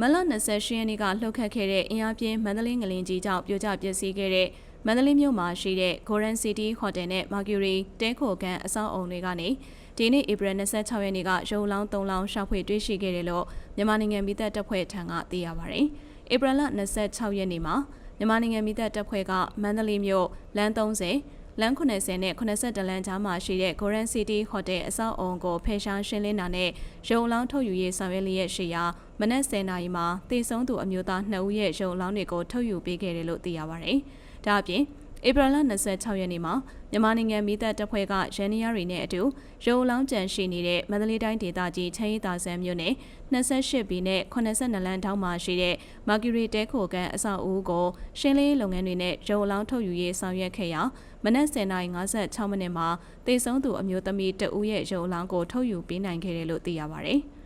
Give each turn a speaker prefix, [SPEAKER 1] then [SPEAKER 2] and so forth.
[SPEAKER 1] မလ28ရက်နေ့ကလှုပ်ခတ်ခဲ့တဲ့အင်အားပြင်းမန္တလေးငလင်ကြီးကြောင့်ပြိုကျပျက်စီးခဲ့တဲ့မန္တလေးမြို့မှာရှိတဲ့ Golden City Hotel နဲ့ Mercury တဲခိုကန်အဆောက်အုံတွေကနေဒီနေ့ဧပြီ26ရက်နေ့ကရုံလောင်း3လောင်းရှာဖွေတွေ့ရှိခဲ့တယ်လို့မြန်မာနိုင်ငံမိသက်တပ်ဖွဲ့ထံကသိရပါဗျ။ဧပြီလ26ရက်နေ့မှာမြန်မာနိုင်ငံမိသက်တပ်ဖွဲ့ကမန္တလေးမြို့လမ်း30 လမ်း80နဲ့82လမ်းကြားမှာရှိတဲ့ Golden City Hotel အဆောက်အုံကိုဖယ်ရှားရှင်းလင်းတာနဲ့ရုံလောင်းထုတ်ယူရေးဆောင်ရွက်လျက်ရှိရာမနက်10:00နာရီမှာတည်ဆုံသူအမျိုးသား2ဦးရဲ့ရုံလောင်းတွေကိုထုတ်ယူပေးခဲ့တယ်လို့သိရပါတယ်။ဒါအပြင် ဧပြီလ26ရက်နေ့မှာမြန်မာနိုင်ငံမိသက်တပ်ဖွဲ့ကရန်နီယာတွေနဲ့အတူရုံလောင်းကြံရှိနေတဲ့မန္တလေးတိုင်းဒေသကြီးချမ်းရီတာဆန်းမြို့နယ်28ဘီနဲ့82လမ်းထောင်းမှာရှိတဲ့ Mercury တဲခိုကန်အဆောက်အဦကိုရှင်းလင်းလုပ်ငန်းတွေနဲ့ရုံလောင်းထုတ်ယူရေးဆောင်ရွက်ခဲ့ရာမနက်10:56မိနစ်မှာတေဆုံးသူအမျိုးသမီးတဦးရဲ့ရုံလောင်းကိုထုတ်ယူပေးနိုင်ခဲ့တယ်လို့သိရပါတယ်။